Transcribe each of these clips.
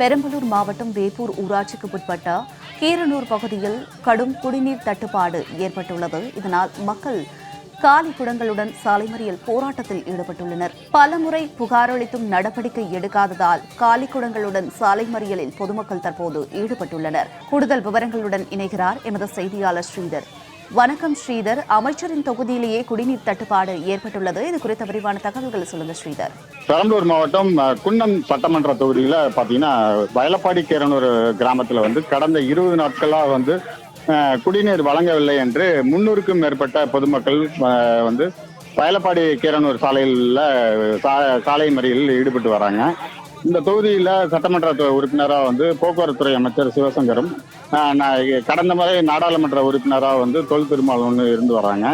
பெரம்பலூர் மாவட்டம் வேப்பூர் ஊராட்சிக்கு உட்பட்ட கீரனூர் பகுதியில் கடும் குடிநீர் தட்டுப்பாடு ஏற்பட்டுள்ளது. இதனால் மக்கள் காலி குடங்களுடன் சாலை மறியல் போராட்டத்தில் ஈடுபட்டுள்ளனர். பலமுறை புகாரளித்தும் நடவடிக்கை எடுக்காததால் காலி குடங்களுடன் சாலை மறியலில் பொதுமக்கள் தற்போது ஈடுபட்டுள்ளனர். கூடுதல் விவரங்களுடன் இணைகிறார் எமது செய்தியாளர் ஸ்ரீதர். வணக்கம் ஸ்ரீதர். அமைச்சரின் தொகுதியிலேயே குடிநீர் தட்டுப்பாடு ஏற்பட்டுள்ளது. இது குறித்த விரிவான தகவல்களை சொல்லுங்க ஸ்ரீதர். பெரம்பலூர் மாவட்டம் குன்னம் சட்டமன்ற தொகுதியில பாத்தீங்கன்னா வயலப்பாடி கேரனூர் கிராமத்துல வந்து கடந்த இருபது நாட்களா வந்து குடிநீர் வழங்கவில்லை என்று முன்னூறுக்கும் மேற்பட்ட பொதுமக்கள் வந்து வயலப்பாடி கீரனூர் சாலையில் சா- சாலை மறியலில் ஈடுபட்டு வராங்க. இந்த தொகுதியில் சட்டமன்ற உறுப்பினராக வந்து போக்குவரத்துறை அமைச்சர் சிவசங்கரும் நான் கடந்த முறை நாடாளுமன்ற உறுப்பினராக வந்து தொல் திருமாவளவன் இருந்து வராங்க.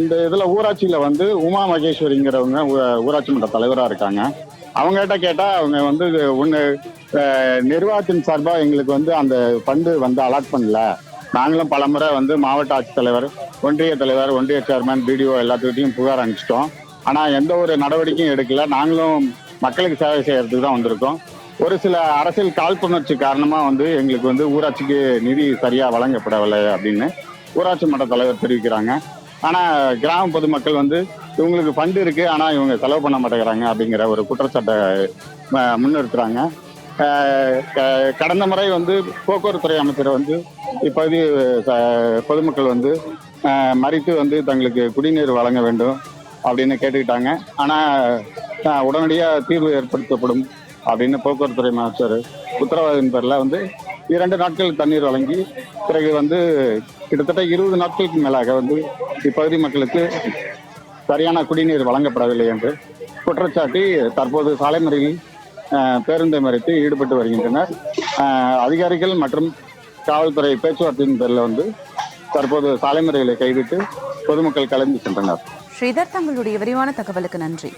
இந்த இதில் ஊராட்சியில் வந்து உமா மகேஸ்வரிங்கிறவங்க ஊராட்சி மன்ற தலைவராக இருக்காங்க. அவங்ககிட்ட கேட்டால் அவங்க வந்து ஒன்று நிர்வாகத்தின் சார்பாக எங்களுக்கு வந்து அந்த ஃபண்டு வந்து அலாட் பண்ணல. நாங்களும் பலமுறை வந்து மாவட்ட ஆட்சித்தலைவர் ஒன்றிய தலைவர் ஒன்றிய சேர்மன் பிடிஓ எல்லாத்துக்கிட்டையும் புகார் அனுப்பிச்சிட்டோம். ஆனால் எந்த ஒரு நடவடிக்கையும் எடுக்கல. நாங்களும் மக்களுக்கு சேவை செய்யறதுக்கு தான் வந்திருக்கோம். ஒரு சில அரசியல் காழ்ப்புணர்ச்சி காரணமாக வந்து எங்களுக்கு வந்து ஊராட்சிக்கு நிதி சரியாக வழங்கப்படவில்லை அப்படின்னு ஊராட்சி மன்ற தலைவர் தெரிவிக்கிறாங்க. ஆனால் கிராம பொதுமக்கள் வந்து இவங்களுக்கு ஃபண்டு இருக்குது ஆனால் இவங்க செலவு பண்ண மாட்டேங்கிறாங்க அப்படிங்கிற ஒரு குற்றச்சாட்டை முன்னிறுத்துறாங்க. க- கடந்த முறை வந்து போக்குவரத்துறை அமைச்சர் வந்து இப்பகுதி பொதுமக்கள் வந்து மறித்து வந்து தங்களுக்கு குடிநீர் வழங்க வேண்டும் அப்படின்னு கேட்டுக்கிட்டாங்க. ஆனால் உடனடியாக தீர்வு ஏற்படுத்தப்படும் அப்படின்னு போக்குவரத்துறை அமைச்சர் உத்தரவாதத்தின் பேரில் வந்து இரண்டு நாட்கள் தண்ணீர் வழங்கி பிறகு வந்து கிட்டத்தட்ட இருபது நாட்களுக்கு மேலாக வந்து இப்பகுதி மக்களுக்கு சரியான குடிநீர் வழங்கப்படவில்லை என்று குற்றச்சாட்டி தற்போது சாலை மறியலில் பேருந்தை மறித்து ஈடுபட்டு வருகின்றனர். அதிகாரிகள் மற்றும் காவல்துறை பேச்சுவார்த்தையின் பேரில் வந்து தற்போது சாலை மறியலை கைவிட்டு பொதுமக்கள் கலந்து சென்றனர். ஸ்ரீதர் தங்களுடைய விரிவான தகவலுக்கு நன்றி.